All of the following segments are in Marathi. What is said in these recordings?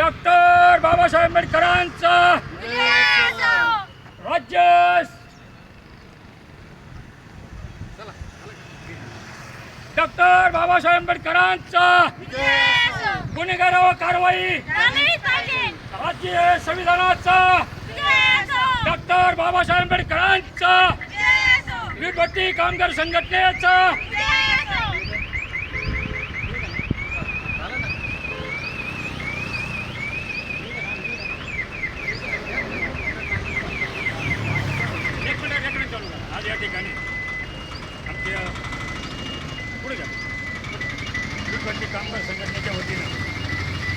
डॉक्टर बाबासाहेब आंबेडकरांचा राज्य! डॉक्टर बाबासाहेब आंबेडकरांचा गुन्हेगारावर कारवाई! राज्य संविधानाचा डॉक्टर बाबासाहेब आंबेडकरांचा विभट्टी कामगार संघटनेचा एक मिनिट एक त्या या ठिकाणी. आमच्या पुढे जा. विभट्टी कामगार संघटनेच्या वतीनं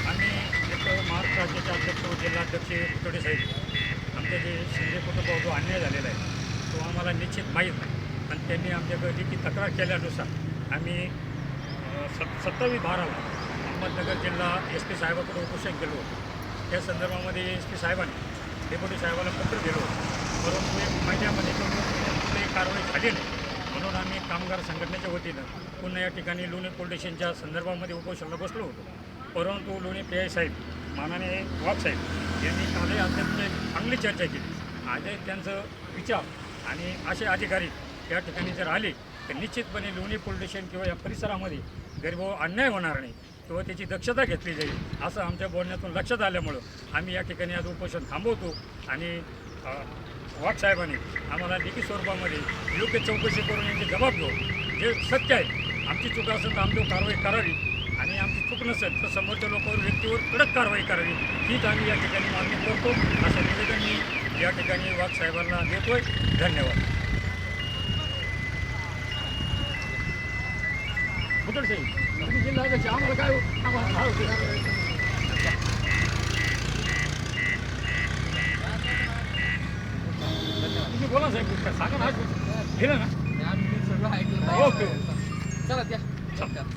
आम्ही एक महाराष्ट्र राज्याचे अध्यक्ष व जिल्हाध्यक्ष उतोडे साहेब आमचे जे शिंदे कुटुंबावर जो अन्याय झालेला आहे तो आम्हाला निश्चित माहीत नाही. आणि त्यांनी आमच्याकडे लिखित तक्रार केल्यानुसार आम्ही सत् सत्तावीस बाराला अहमदनगर जिल्हा एस पी साहेबाकडे उपोषण केलं होतं. त्या संदर्भामध्ये एस पी साहेबांनी डेप्युटी साहेबाला पत्र दिलं होतं. परंतु एक महिन्या तो नाही म्हणून आम्ही कामगार संघटनेच्या वतीनं पुन्हा या ठिकाणी लोणी पोलीस स्टेशनच्या संदर्भामध्ये उपोषणाला बसलो होतो. परंतु लोणी पी आय साहेब मानाने वाघ साहेब यांनी कालही आमच्याकडे चांगली चर्चा केली. आजही त्यांचं विचार आणि असे अधिकारी या ठिकाणी जर आले तर निश्चितपणे लोणी पोलीस स्टेशन किंवा या परिसरामध्ये गरिबावर अन्याय होणार नाही किंवा त्याची दक्षता घेतली जाईल असं आमच्या बोलण्यातून लक्षात आल्यामुळं आम्ही या ठिकाणी आज उपोषण थांबवतो आणि वाटसाहेबांनी साहेबांनी आम्हाला लिखित स्वरूपामध्ये योग्य चौकशी करून यांची जबाब घेऊ जे सत्य आहे आमची चूक असेल तर आमच्यावर कारवाई करावी आणि आमची चूक नसेल तर समोरच्या लोकांवर व्यक्तीवर कडक कारवाई करावी. हीच आम्ही या ठिकाणी मागणी करतो. असं निवेदन मी या ठिकाणी वाघसाहेबांना देतोय. धन्यवाद. बुटड साहेब जिल्हा काय आम्हाला काय आम्हाला काय होते तुम्ही बोला साहेब सांगा ना दिलं ना. आम्ही सगळं ऐकलं. ओके. चला त्या.